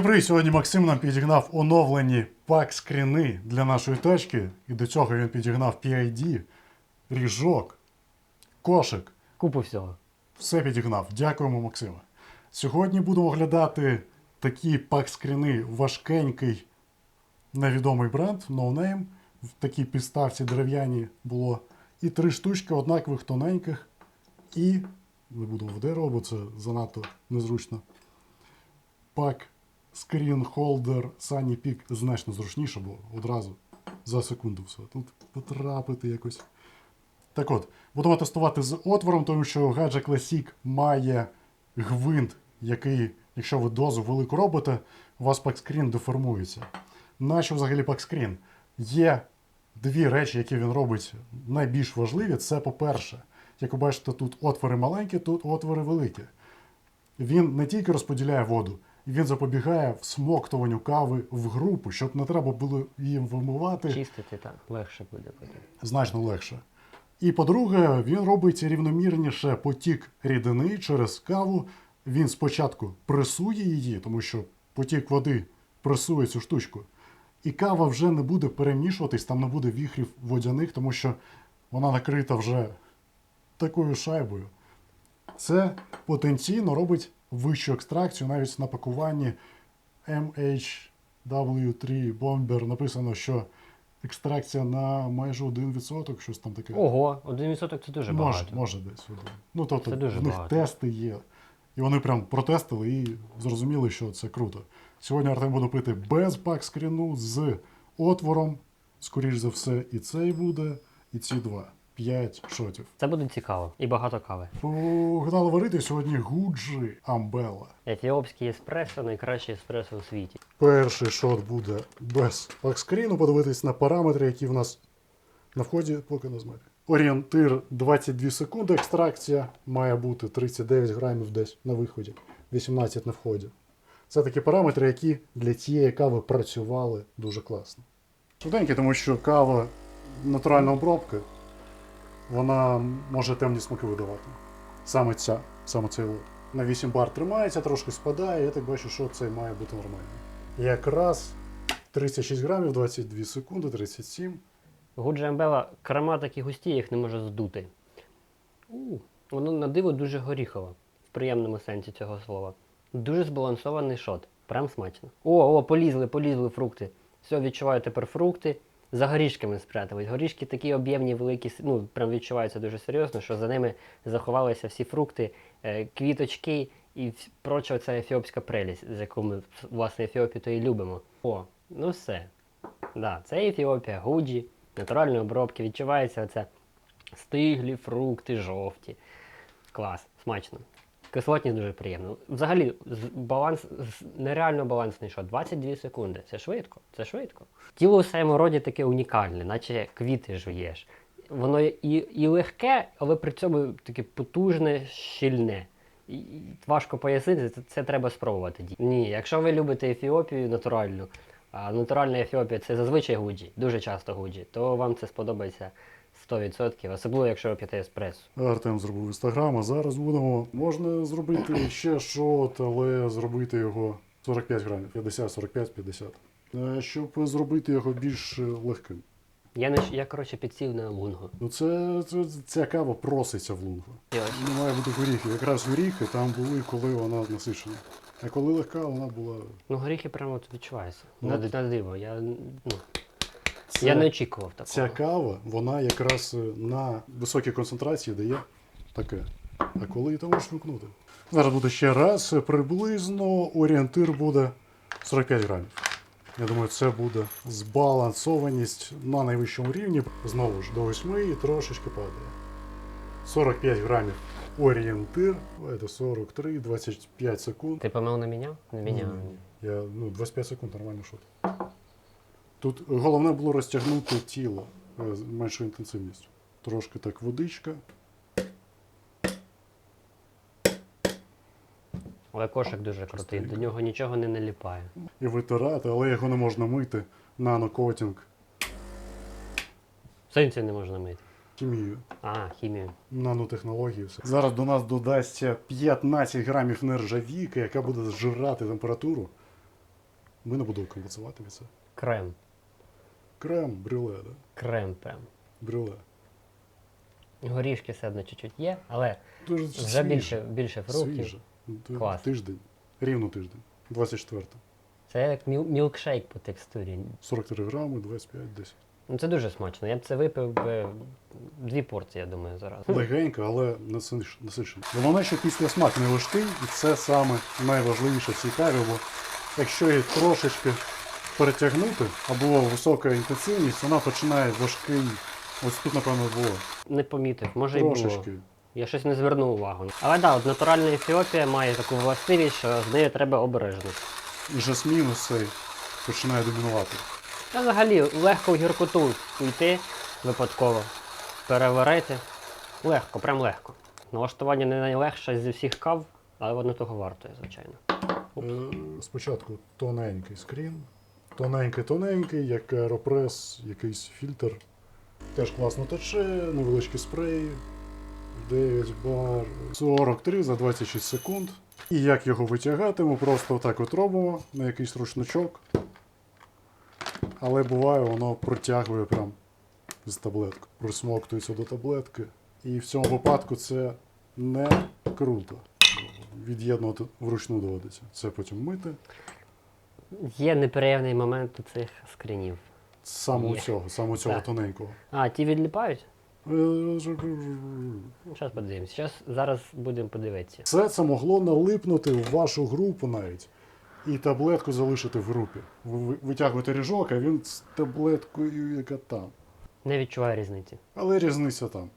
Привіт! Сьогодні Максим нам підігнав оновлені пак-скріни для нашої тачки. І до цього він підігнав PID, ріжок, кошик. Купу всього. Все підігнав. Дякуємо, Максиме. Сьогодні будемо оглядати такі пак-скріни важкенький невідомий бренд, No Name. В такій підставці дерев'яній було. І три штучки однакових тоненьких. І не буду в дерево, бо це занадто незручно. Пак Holder Sunny Peak значно зручніше, бо одразу за секунду все. Тут потрапити якось. Так от, будемо тестувати з отвором, тому що Gadget Classic має гвинт, який, якщо ви дозу велику робите, у вас пакскрін деформується. Нащо взагалі пакскрін? Є дві речі, які він робить найбільш важливі. Це, по-перше, як ви бачите, тут отвори маленькі, тут отвори великі. Він не тільки розподіляє воду, він запобігає всмоктуванню кави в групу, щоб не треба було її вимивати Чистити так легше буде потім. значно легше. І по-друге, він робить рівномірніше потік рідини через каву. Він спочатку пресує її, тому що потік води пресує цю штучку. І кава вже не буде перемішуватись, там не буде віхрів водяних, тому що вона накрита вже такою шайбою. Це потенційно робить вищу екстракцію навіть на пакуванні MHW3 Bomber написано, що екстракція на майже 1%, щось там таке. Ого, 1% це дуже може, багато. може десь. Ну, тобто Це дуже в них багато. тести є. І вони прям протестили і зрозуміли, що це круто. Сьогодні Артем буде пити без пак скріну з отвором. Скоріш за все, і цей буде, і ці два. П'ять шотів. Це буде цікаво. І багато кави. Погнали варити сьогодні Гуджі Амбела. Ефіопський еспресо найкраще еспресо у світі. Перший шот буде без пакскріну, подивитись на параметри, які в нас на вході, поки не змері. Орієнтир 22 секунди, екстракція має бути 39 грамів десь на виході, 18 на вході. Це такі параметри, які для цієї кави працювали дуже класно. Швиденькі, тому що кава натуральна обробка, вона може темні смаки видавати. Саме ця, саме цей лот. На 8 бар тримається, трошки спадає, я так бачу, що це має бути нормально. Якраз 36 грамів, 22 секунди, 37. Гуджа Амбела, крема такі густі, їх не можу здути. У, воно на диво дуже горіхове, в приємному сенсі цього слова. Дуже збалансований шот. Прям смачно. О, о, полізли, полізли фрукти. Все, відчуваю тепер фрукти. За горішками спрятались. Горішки такі об'ємні, великі, ну, прям відчуваються дуже серйозно, що за ними заховалися всі фрукти, е, квіточки і проча ця ефіопська прелість, з яку ми, власне, Ефіопію то і любимо. О, ну все. Да, це Ефіопія, Гуджі, натуральні обробки, відчувається оце стиглі фрукти жовті. Клас, смачно. Кислотність дуже приємно. Взагалі, баланс нереально балансний шот. 22 секунди. Це швидко. Це швидко. Тіло у своєму роді таке унікальне, наче квіти жуєш. Воно і, і легке, але при цьому таке потужне, щільне. І, і важко пояснити, це, це треба спробувати. Ні, якщо ви любите Ефіопію натуральну, а натуральна Ефіопія це зазвичай гуджі, дуже часто гуджі, то вам це сподобається 100%, особливо якщо ви п'єте еспресо. Артем зробив інстаграм, а зараз будемо. Можна зробити ще шот, але зробити його 45 грамів, 50, 45, 50. Е, Щоб зробити його більш е, легким. Я не я коротше підсів на лунго. Ну це, це ця кава проситься в лунгу. Не має бути горіхів. Якраз горіхи там були, коли вона насичена. А коли легка, вона була. Ну горіхи прямо відчуваються. Ну, на, на диво. Я, ну, Це, я не очікував такого. Ця кава, вона якраз е, на високій концентрації дає таке. А коли ти можеш вимкнути? Зараз буде ще раз. е, Приблизно орієнтир буде 45 грамів. Я думаю, це буде збалансованість на найвищому рівні. Знову ж до 8 і трошечки падає. 45 грамів орієнтир. Це 43, 25 секунд. Ти помил не міняв? Не міняв. Ні, Я, ну, 25 секунд нормально шот. Тут головне було розтягнути тіло е, з меншою інтенсивністю. Трошки так водичка. Але кошик дуже крутий, до нього нічого не наліпає. і витирати, але його не можна мити. Нанокотінг, Сенсі не можна мити. хімію, А, хімію. нанотехнології. Все. Зараз до нас додасться 15 грамів нержавійки, яка буде зжирати температуру. Ми не будемо компенсувати це. Крем. Крем, брюле, да? Крем прям. Брюле. Горішки все одно чуть-чуть є, але Дуже вже свіже. більше, більше фруктів. Свіже. Клас. Тиждень. Рівно тиждень. 24. Це як міл- мілкшейк по текстурі. 43 грами, 25, 10. Ну це дуже смачно. Я б це випив би дві порції, я думаю, зараз. Легенько, але насиш- насичено. Головне, що після смак не важкий, і це саме найважливіше в цій каві, бо якщо її трошечки перетягнути, або висока інтенсивність, вона починає важкий. Ось тут, напевно, було. Не помітив, може і було. Я щось не звернув увагу. Але так, да, от натуральна ефіопія має таку властивість, що з нею треба обережно. І жасмін цей починає домінувати. Та взагалі легко в гіркоту йти випадково, переварити. Легко, прям легко. Налаштування не найлегше зі всіх кав, але воно того вартує, звичайно. Е, Спочатку тоненький скрін. Тоненький, тоненький, як аеропрес, якийсь фільтр. Теж класно тече, невеличкий спрей. 9 бар 43 за 26 секунд. І як його витягати, ми просто отак от робимо на якийсь рушничок. Але буває, воно протягує прям з таблетки. Присмоктується до таблетки. І в цьому випадку це не круто. Від'єднувати вручну доводиться. Це потім мити. Є неприємний момент у цих скринів. Саме у Є. цього, саме у цього Так. тоненького. А, ті відліпають? Е, Ну, зараз подивимось. Зараз, зараз будемо подивитися. Все це могло налипнути в вашу групу навіть. І таблетку залишити в групі. Ви ви- витягуєте ріжок, а він з таблеткою, яка там. Не відчуваю різниці. Але різниця там.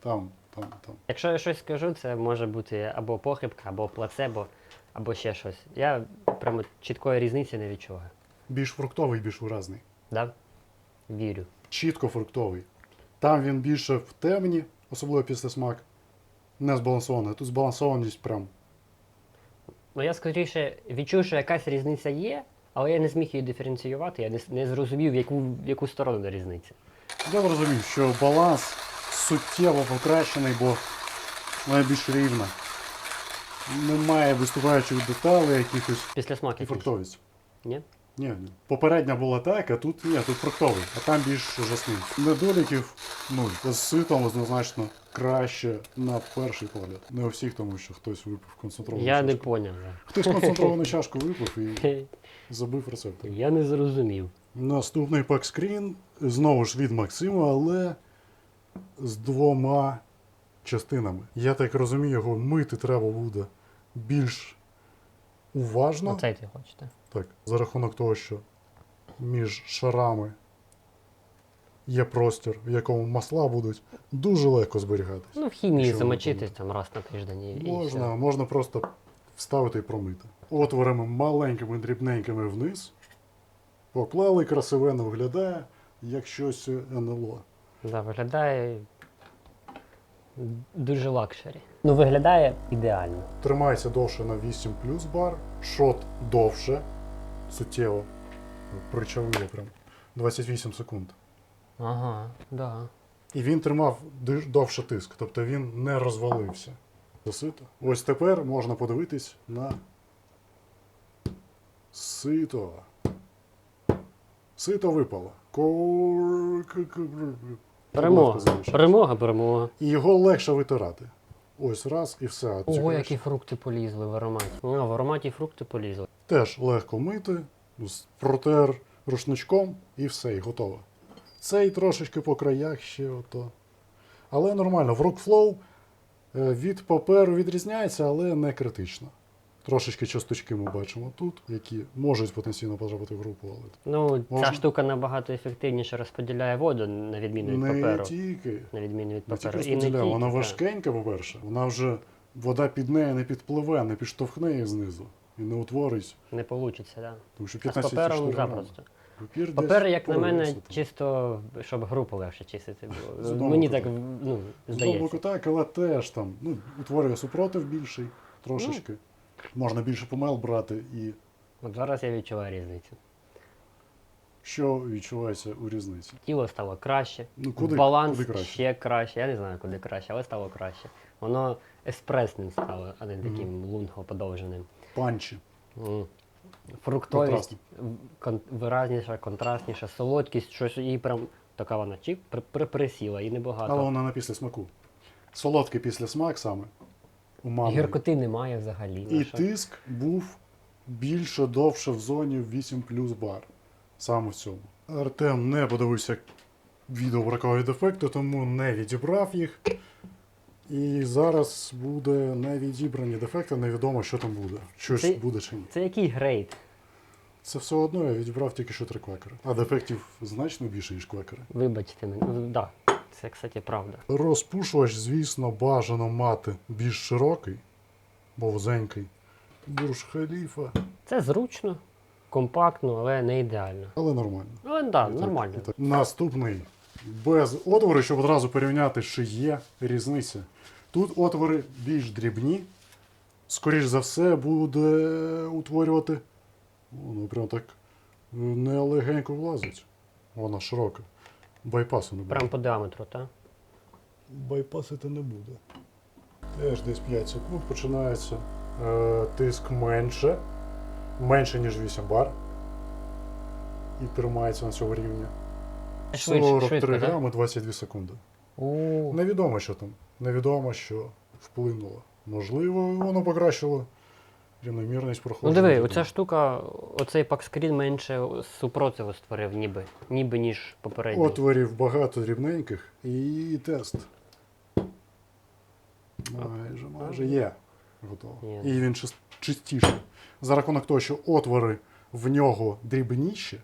Там, там, там. Якщо я щось скажу, це може бути або похибка, або плацебо, або ще щось. Я прямо чіткої різниці не відчуваю. Більш фруктовий, більш виразний. Да? Вірю. Чітко фруктовий. Там він більше в темні, особливо після смак. Не збалансований. Тут збалансованість прям. Ну я скоріше відчув, що якась різниця є, але я не зміг її диференціювати, я не, не зрозумів, в яку, в яку сторону різниця. Я зрозумів, що баланс суттєво покращений, бо вона більш рівна. Немає виступаючих деталей, якихось Після смак фруктовість. Ні? Ні, ні. Попередня була так, а тут ні, тут фруктовий, а там більш жасмин. Недоліків нуль. З ситом однозначно краще на перший погляд. Не у всіх, тому що хтось випив концентровану Я не чашку. поняв. да. Хтось концентровану чашку випив і забив рецепт. Я не зрозумів. Наступний пакскрін знову ж від Максима, але з двома частинами. Я так розумію, його мити треба буде більш уважно. Оцей ти хочете. Так, за рахунок того, що між шарами є простір, в якому масла будуть дуже легко зберігатись. Ну, в хімії замочитись там раз на тиждень і, і Можна, все. можна просто вставити і промити. Отворами маленькими дрібненькими вниз. Поклали, красивенно виглядає, як щось НЛО. Да, виглядає дуже лакшері. Ну, виглядає ідеально. Тримається довше на 8 плюс бар, шот довше, суттєво. Причавило прям 28 секунд. Ага, да. І він тримав довше тиск, тобто він не розвалився. Засито. Ось тепер можна подивитись на сито. Сито випало. Ко- Перемога. Перемога, перемога. І його легше витирати. Ось раз і все. А Ого, цікавіше. які фрукти полізли в ароматі. Ну, в ароматі фрукти полізли. Теж легко мити, протер рушничком і все, і готово. Цей трошечки по краях ще ото. Але нормально. В Rockflow е, від паперу відрізняється, але не критично. Трошечки часточки ми бачимо тут, які можуть потенційно потрапити в групу, але Ну, Можна. ця штука набагато ефективніше розподіляє воду, на відміну від не паперу. тільки. На відміну від Не тільки паперу. І не розподіляє, тільки, вона так. важкенька, по-перше. Вона вже вода під нею не підпливе, не підштовхне її знизу і не утворить. Не вийде, да. Тому що А з 15 папером запросто. Папір, Папер, як на мене, там. чисто, щоб групу легше чистити З було. одного Мені так так. ну, З здається. боку так, але теж там ну, утворює супротив більший, трошечки. Можна більше помел брати, і От зараз я відчуваю різницю. що відчувається у різниці. Тіло стало краще, Ну, куди- баланс куди краще? ще краще. Я не знаю, куди краще, але стало краще. Воно еспресним стало, а не таким лунго подовженим. Панчі. М. Фруктовість кон, виразніша, контрастніша, солодкість, щось їй прям така вона чіп, при, при, присіла і небагато. Але вона на після смаку. Солодкий після смак саме. Умамний. Гіркоти немає взагалі. І Наша- тиск був більше довше в зоні 8 плюс бар. Саме в цьому. Артем не подивився відео про ковід дефекти, тому не відібрав їх. І зараз буде не відібрані дефекти, невідомо, що там буде. Щось Ти- буде чи ні. Це який грейд? Це все одно я відібрав тільки що три квекери. А дефектів значно більше, ніж квекери. Вибачте мене. Да, це, кстати, правда. Розпушувач, звісно, бажано мати більш широкий, бо вузенький. Бурж халіфа, Це зручно, компактно, але не ідеально. але нормально. Але да, так, нормально. так. Наступний. Без отвору, щоб одразу порівняти, чи є різниця. Тут отвори більш дрібні. Скоріш за все, буде утворювати. Воно прям так е, не легенько влазить. Вона широка. Байпасу не буде. Прям по діаметру, так? Байпасити не буде. Теж десь 5 секунд починається. Е, тиск менше. Менше, ніж 8 бар. І тримається на цьому рівні. Швидше, 43 швидко, грами 22 секунди. Невідомо, що там. Невідомо, що вплинуло. Можливо, воно покращило рівномірність Ну диви, оця штука, оцей пакскрін менше супротиву створив, ніби. Ніби ніж попередній. Отворів багато дрібненьких і тест. Майже, майже є. Готово. Є. І він чис- чистіший. За рахунок того, що отвори в нього дрібніші,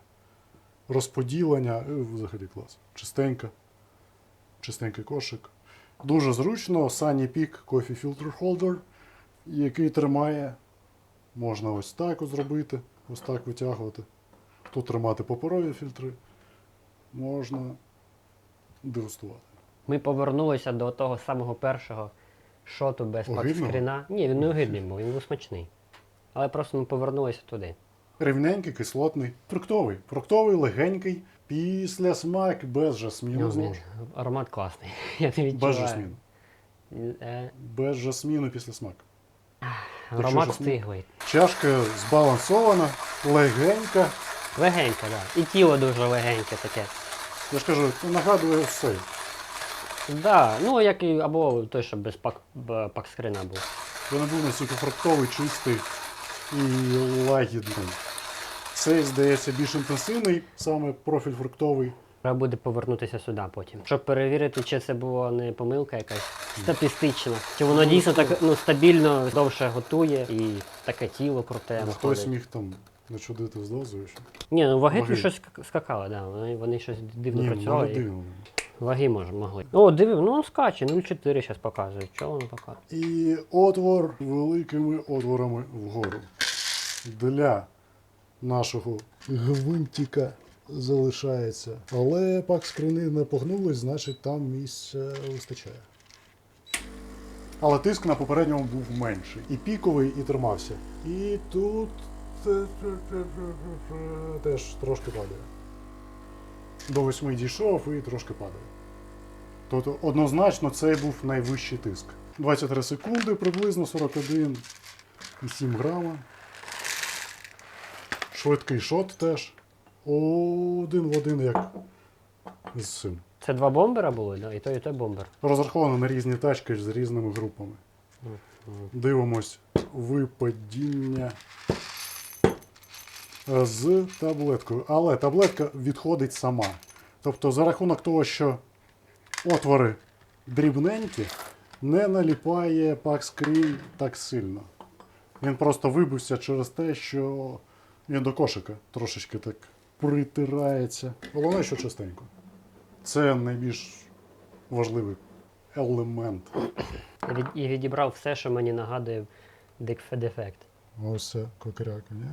розподілення е, взагалі клас. Чистенько. Чистенький кошик. Дуже зручно. Sunny Peak Coffee Filter Holder, який тримає. Можна ось так зробити, ось так витягувати. Тут тримати паперові фільтри можна дегустувати. Ми повернулися до того самого першого шоту без Огидного? пакскріна. Ні, він не огидний був, він був смачний. Але просто ми повернулися туди. Рівненький, кислотний, фруктовий. Фруктовий, легенький, після смак без жасміну Ну, знову ж. Аромат класний. Я не відчуваю. Без жасміну. Е, Без жасміну після смак. Аромат стиглий. Чашка збалансована, легенька. Легеньке, так. Да. І тіло дуже легеньке таке. Я ж кажу, нагадує все. Да, ну як і або той, що без пак, пакскріна був. Не був настільки фруктовий, чистий і лагідний. Цей, здається, більш інтенсивний, саме профіль фруктовий. Треба буде повернутися сюди потім. Щоб перевірити, чи це була не помилка якась статистична. Чи воно дійсно так ну, стабільно довше готує і таке тіло круте. Ну, Хтось міг там начудити з дозою. що- Ні, ну ваги Ваги. щось скак- скакали, да. Вони, вони щось дивно Ні, ну працювали. і дивно. Ваги може, могли. О, дивив, ну скаче, 0,4 зараз показує. Чого воно показує? І отвор великими отворами вгору. Для нашого гвинтика залишається. Але пак скрини не погнулись, значить там місця вистачає. Але тиск на попередньому був менший. І піковий, і тримався. І тут теж трошки падає. До восьми дійшов і трошки падає. Тобто однозначно цей був найвищий тиск. 23 секунди, приблизно 41,7 грама. Швидкий шот теж. Один в один, як з цим. Це два бомбера були, да? і той, і той бомбер. Розраховано на різні тачки з різними групами. Дивимось випадіння з таблеткою. Але таблетка відходить сама. Тобто, за рахунок того, що отвори дрібненькі, не наліпає пак-скрін так сильно. Він просто вибився через те, що він до кошика трошечки так притирається. Головне, що частенько. Це найбільш важливий елемент. І відібрав все, що мені нагадує дефект. Ось це кокеряка, ні?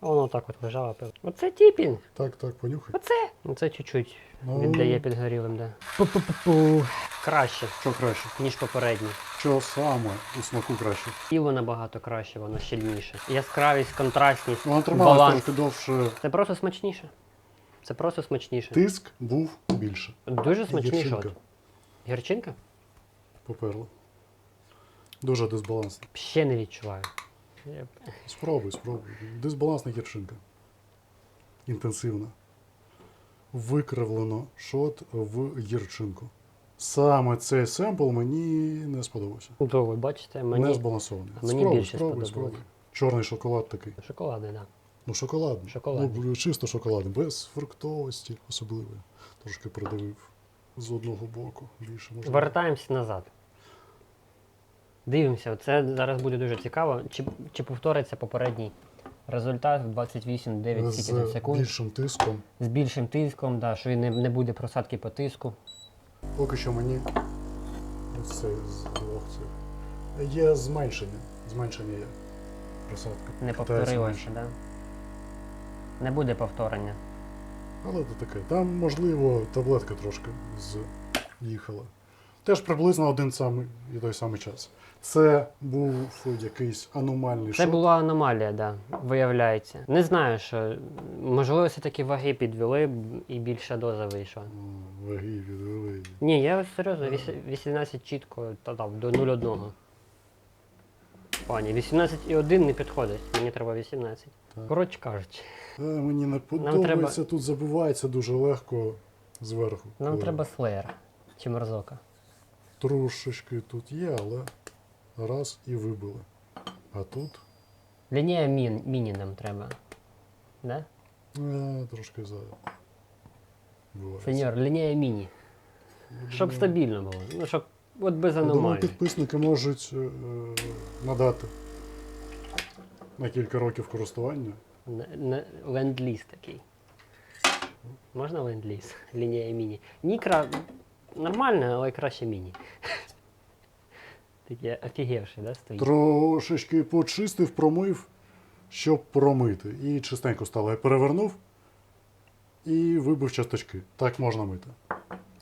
Воно так от лежало. пив. Оце тіпінг. Так, так, понюхай. Оце. Ну це чуть-чуть Ну. віддає підгорілим, да. Пу-пу-пу-пу. Краще, Що краще? ніж попередній. Що саме у смаку краще? Тіло набагато краще, воно щільніше. Яскравість, контрастність, Воно трималося баланс. трохи довше. Це просто смачніше. Це просто смачніше. Тиск був більше. Дуже смачніше. Гірчинка От. Гірчинка? поперла. Дуже дисбалансно. Ще не відчуваю. Я- Спробуй, спробуй. Дисбалансна гірчинка. Інтенсивна. Викривлено шот в гірчинку. Саме цей семпл мені не сподобався. То ви бачите, Не збалансований. мені спробуй, більше спробуй, спробуй. Чорний шоколад такий. шоколадний, так. Да. Ну, шоколадний. Шоколадний. Ну, чисто шоколадний, без фруктовості особливої. Трошки придавив з одного боку. Більше можна. Вертаємося назад. Дивимося, це зараз буде дуже цікаво. Чи, чи повториться попередній результат в 28,9 з скільки на секунд. більшим тиском. З більшим тиском, да, що і не, не буде просадки по тиску. Поки що мені ось цей з двох цих. Є зменшення. Зменшення є. Просадка. Не повторилося, так? да? Не буде повторення. Але це таке. Там, можливо, таблетка трошки з'їхала. Теж приблизно один самий і той самий час. Це був якийсь аномальний шок. Це була аномалія, да, виявляється. Не знаю, що можливо все-таки ваги підвели і більша доза вийшла. М, Ваги відвели. Ні, я серйозно, віс- 18 чітко та дав до 0,1. Пані, 18,1 не підходить, мені треба 18. Так. Коротше кажучи, Е, мені не подобається, тут забувається дуже легко зверху. нам коли треба слеєр чи мерзока. Трошечки тут є, але раз і вибили. А тут Лінія мін, міні нам треба. Да? е, трошки за. Сеньор, лінія міні. Щоб стабільно було. Ну, щоб от без Я думаю, аномалій. підписники можуть е, надати на кілька років користування. Ленд-ліз такий. Можна ленд-ліз? Лінія міні. Нікра нормальна, але краще міні. Таке офігевший, да, стоїть? Трошечки почистив, промив, щоб промити. І чистенько стало. Я перевернув і вибив часточки. Так можна мити.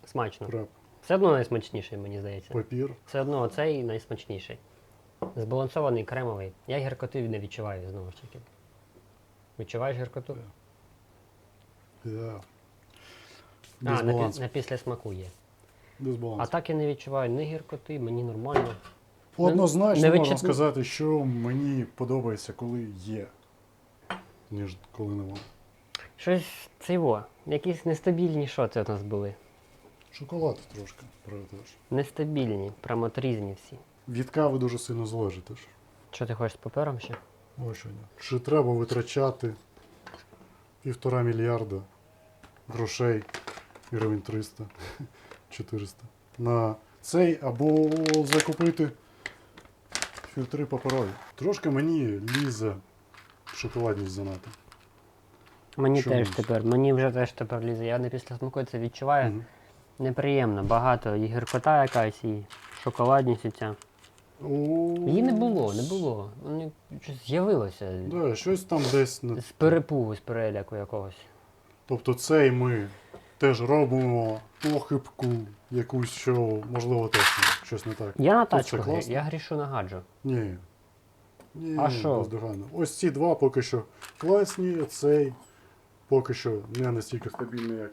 Смачно. Крап, Все одно найсмачніший, мені здається. папір. Все одно оцей найсмачніший. Збалансований, кремовий. Я гіркоти не відчуваю знову ж таки. Відчуваєш гіркоту? Я. А, на, пі- на після смаку є. Дисбаланс. А так я не відчуваю ні гіркоти, мені нормально. Однозначно не можна вичерпну- сказати, що мені подобається, коли є, ніж коли нема. Щось циво. Якісь нестабільні шоти у нас були. Шоколад трошки, теж. Нестабільні, прямо от різні всі. Від кави дуже сильно залежить теж. Що ти хочеш з папером ще? Ось що ні. Чи треба витрачати півтора мільярда грошей, і гривень 300, 400 на цей або закупити фільтри паперові. Трошки мені лізе шоколадність занадто. Мені Чому теж тепер, мені вже теж тепер лізе. Я не після смаку це відчуваю. Мгм. Неприємно, багато і гіркота якась, і шоколадність ця. О, Її не було, не було. Вони щось з'явилося. Да, щось там десь. З перепугу, з переляку якогось. Тобто цей ми теж робимо похибку якусь, що можливо теж щось не так. Я на тачку, грі- класно. я грішу на гаджу. Ні. Ні, А що? бездоганно. Ось ці два поки що класні, цей поки що не настільки стабільний, як.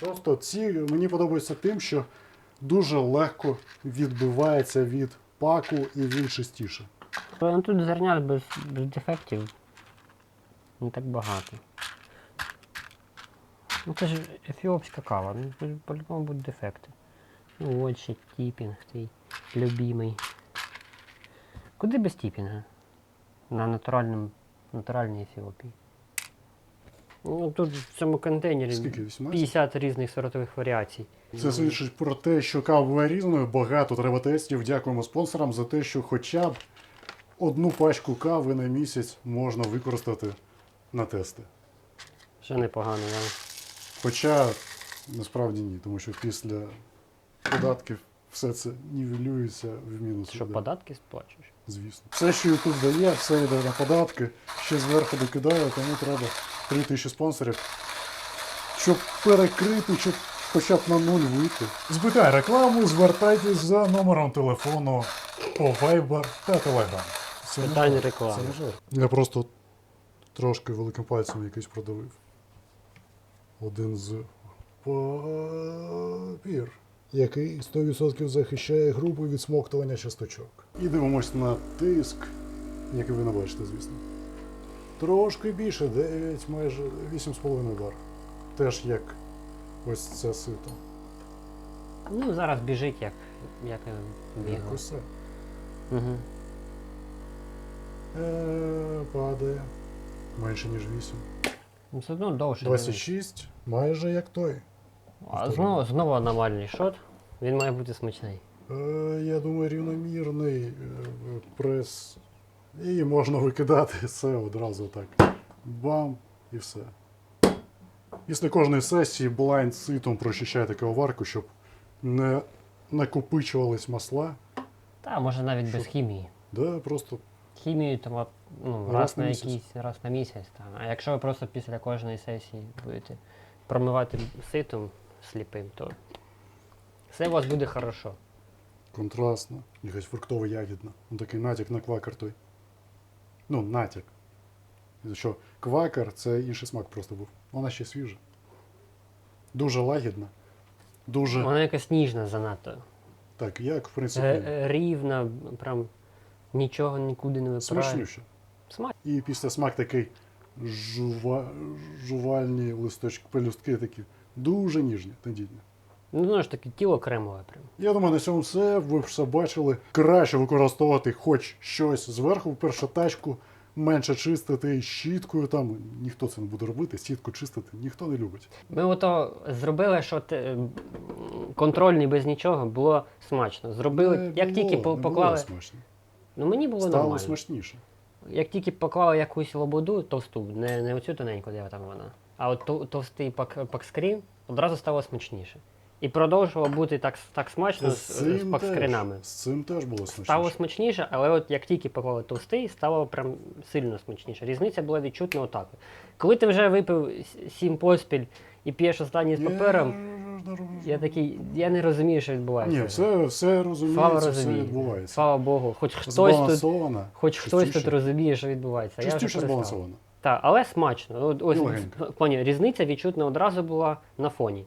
Просто ці мені подобаються тим, що дуже легко відбивається від паку і він чистіше. Ну, тут зернят без, без дефектів. Не так багато. Ну це ж ефіопська кава, ну по-любому будуть дефекти. Ну от ще тіпінг твій любимий. Куди без тіпінга? На натуральному, натуральній Ефіопії. Ну тут в цьому контейнері Скільки? 18? 50 різних сортових варіацій. Це свідчить про те, що кава буває різною, багато треба тестів. Дякуємо спонсорам за те, що хоча б одну пачку кави на місяць можна використати на тести. Ще непогано, да? Хоча насправді ні, тому що після податків все це нівелюється в мінус. Що йде, податки сплачуєш? Звісно. Все, що YouTube дає, все йде на податки, ще зверху докидає, тому треба 3 тисячі спонсорів, щоб перекрити, щоб хоча б на нуль вийти. Збитай рекламу, звертайтесь за номером телефону по Viber та Telegram. Це не Питання жарт, реклами. Це не жарт. Я просто трошки великим пальцем якийсь продавив. Один з папір, який 100% захищає групу від смоктування часточок. І дивимось на тиск як і ви не бачите, звісно. Трошки більше, 9, майже 8,5 бар. Теж як ось це сито. Ну, зараз біжить, як, як і Як усе. Угу. Е, падає. Менше, ніж 8. Ну, все одно довше. дивись. 26, майже як той. А знову, знову аномальний шот. Він має бути смачний. Е, я думаю, рівномірний е, прес. І можна викидати все одразу так. Бам, і все. Після кожної сесії блайнд ситом прочищайте кавоварку, щоб не накопичувались масла. Та, може навіть без хімії. Да, просто Хімію там от, ну, Раз раз, на місяць. якийсь, раз на місяць. Там. А якщо ви просто після кожної сесії будете промивати ситом сліпим, то все у вас буде хорошо. контрастно, якась фруктово ягідна. Ну такий натяк на квакер той. Ну, натяк. Що квакер це інший смак просто був. Вона ще свіжа. Дуже лагідна. Дуже. Вона якась ніжна занадто. Так, як, в принципі, Е, е, Рівна, прям нічого нікуди не випирає. смачнюще. Смач. І після смак такий жува... жувальні листочки, пелюстки такі. Дуже ніжні, тендітні. Ну, знову ж таки, тіло кремове прям. Я думаю, на цьому все. Ви все бачили. Краще використовувати хоч щось зверху, першу тачку, менше чистити щіткою. Там ніхто це не буде робити, сітку чистити ніхто не любить. Ми ото зробили, що те, контрольний без нічого було смачно. Зробили, Не як було, тільки не поклали. Було смачно. Ну мені було Стало нормально. смачніше. Як тільки поклали якусь лободу товсту, не, не оцю тоненьку, де там вона, а от тов- товстий пак, пакскрін, одразу стало смачніше. І продовжувало бути так, так смачно з, з теж, пакскрінами. з цим теж було смачніше. Стало смачніше, але от як тільки поклали товстий, стало прям сильно смачніше. Різниця була відчутна отак. Коли ти вже випив сім поспіль і п'єш останній з папером, я такий, я не розумію, що відбувається. Ні, все, все розуміється, Слава все відбувається. Слава Богу, хоч хтось тут, хоч хтось тут розуміє, що відбувається. Частіше перестав. збалансована. Так, але смачно. Ось в плані різниця відчутна одразу була на фоні.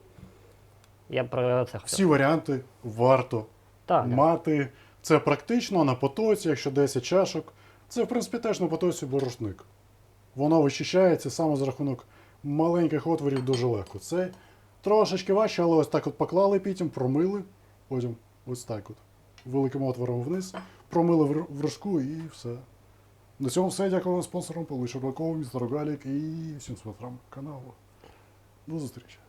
Я про це хотів. Всі варіанти варто Так, так. мати. Це практично на потоці, якщо 10 чашок. Це, в принципі, теж на потоці борошник. Воно вичищається саме за рахунок маленьких отворів дуже легко. Це трошечки важче, але ось так от поклали потім, промили, потім ось так от. Великим отвором вниз, промили в рожку і все. На цьому все. Дякую спонсорам Павлу Щербакову, містер Галік і всім спонсорам каналу. До зустрічі.